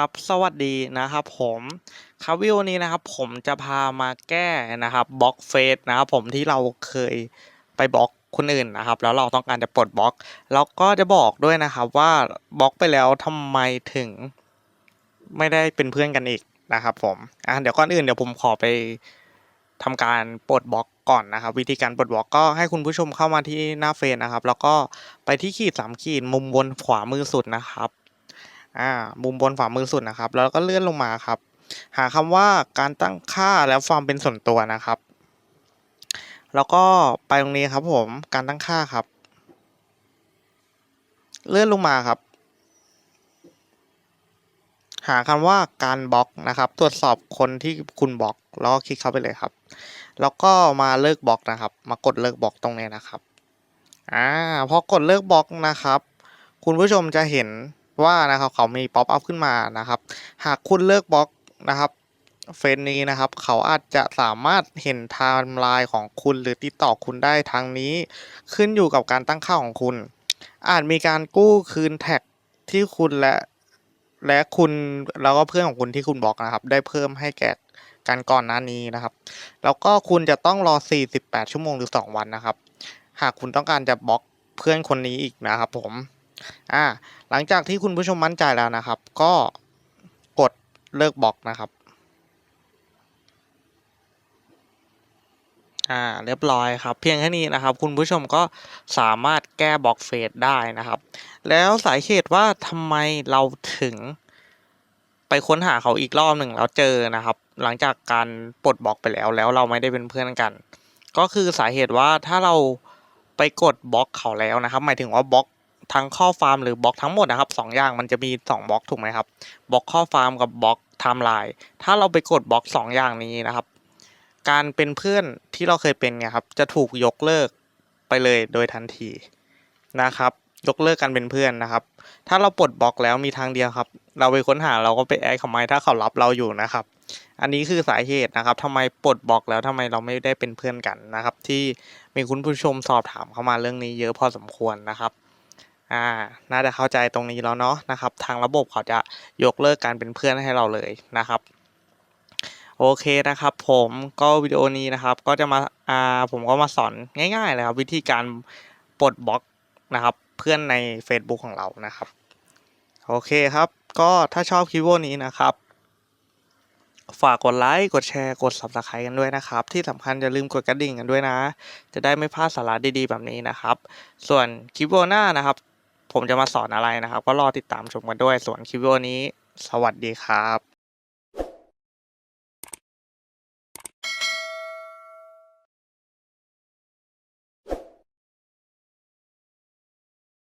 ครับสวัสดีนะครับผมครับวิดีโอนี้นะครับผมจะพามาแก้นะครับบล็อกเฟซนะครับผมที่เราเคยไปบล็อกคนอื่นนะครับแล้วเราต้องการจะปลดบล็อกแล้วก็จะบอกด้วยนะครับว่าบล็อกไปแล้วทำไมถึงไม่ได้เป็นเพื่อนกันอีกนะครับผมอะเดี๋ยวก่อนอื่นเดี๋ยวผมขอไปทำการปลดบล็อกก่อนนะครับ วิธีการปลดบล็อกก็ให้คุณผู้ชมเข้ามาที่หน้าเฟซนะครับ แล้วก็ไปที่ขีดสามขีดมุมบนขวามือสุดนะครับ อ่ามุมบนขวามือสุดนะครับ แล้วก็เลื่อนลงมาครับ หาคำว่าการตั้งค่าแล้วความเป็นส่วนตัวนะครับ แล้วก็ไปตรงนี้ครับผมการตั้งค่าครับ เลื่อนลงมาครับ หาคำว่าการบล็อกนะครับ ตรวจสอบคนที่คุณบล็อกแล้วก็คลิกเข้าไปเลยครับ แล้วก็มาเลิกบล็อกนะครับ มากดเลิกบล็อกตรงนี้นะครับอ่าพอกดเลิกบล็อกนะครับ คุณผู้ชมจะเห็น ว่านะครับเขามีป๊อปอัพขึ้นมานะครับ หากคุณเลิกบล็อกนะครับเฟซนี้นะครับ เขาอาจจะสามารถเห็นไทม์ไลน์ของคุณหรือติดต่อคุณได้ทางนี้ ขึ้นอยู่กับการตั้งค่าของคุณ อาจมีการกู้คืนแท็กที่คุณและและคุณแล้วก็เพื่อนของคุณที่คุณบล็อกนะครับ ได้เพิ่มให้แก่กันก่อนหน้านี้นะครับ แล้วก็คุณจะต้องรอ 48 ชั่วโมงหรือ 2 วันนะครับ หากคุณต้องการจะบล็อกเพื่อนคนนี้อีกนะครับผม อ่าหลังจากที่คุณผู้ชมมั่นใจแล้วนะครับ ก็กดเลิกบล็อกนะครับอ่าเรียบร้อยครับ เพียงแค่นี้นะครับ คุณผู้ชมก็สามารถแก้บล็อกเฟซได้นะครับ แล้วสาเหตุว่าทำไมเราถึงไปค้นหาเขาอีกรอบหนึ่งแล้วเจอนะครับ หลังจากการปลดบล็อกไปแล้วแล้วเราไม่ได้เป็นเพื่อนกัน ก็คือสาเหตุว่าถ้าเราไปกดบล็อกเขาแล้วนะครับ หมายถึงว่าบล็อก ทั้งข้อฟาร์มหรือบล็อกทั้งหมดนะครับสองอย่างมันจะมีสองบล็อกถูกไหมครับบล็อกข้อฟาร์มกับบล็อกไทม์ไลน์ถ้าเราไปกดบล็อกสองอย่างนี้นะครับ การเป็นเพื่อนที่เราเคยเป็นเนี่ยครับจะถูกยกเลิกไปเลยโดยทันทีนะครับ ยกเลิกกันเป็นเพื่อนนะครับ ถ้าเราปลดบล็อกแล้วมีทางเดียวครับ เราไปค้นหาเราก็ไปแอดเขาไหมถ้าเขารับเราอยู่นะครับ อันนี้คือสาเหตุนะครับทำไมปลดบล็อกแล้วทำไมเราไม่ได้เป็นเพื่อนกันนะครับ ที่มีคุณผู้ชมสอบถามเข้ามาเรื่องนี้เยอะพอสมควรนะครับ อ่า น่าจะเข้าใจตรงนี้แล้วเนาะนะครับ ทางระบบเขาจะยกเลิกการเป็นเพื่อนให้เราเลยนะครับ โอเคนะครับ ผมก็วิดีโอนี้นะครับ ก็จะมาอ่าผมก็มาสอนง่ายๆเลยครับ วิธีการปลดบล็อกนะครับ เพื่อนใน Facebook ของเรานะครับ โอเคครับ ก็ถ้าชอบคลิปวิดีโอนี้นะครับฝากกดไลค์ กดแชร์ กด subscribe กันด้วยนะครับ ที่สำคัญอย่าลืมกดกระดิ่งกันด้วยนะ จะได้ไม่พลาดสาระดีๆ แบบนี้นะครับ ส่วนคลิปวิดีโอหน้านะครับ ผมจะมาสอนอะไรนะครับ ก็รอติดตามชมกันด้วยส่วนคลิปวิดีโอนี้ สวัสดีครับ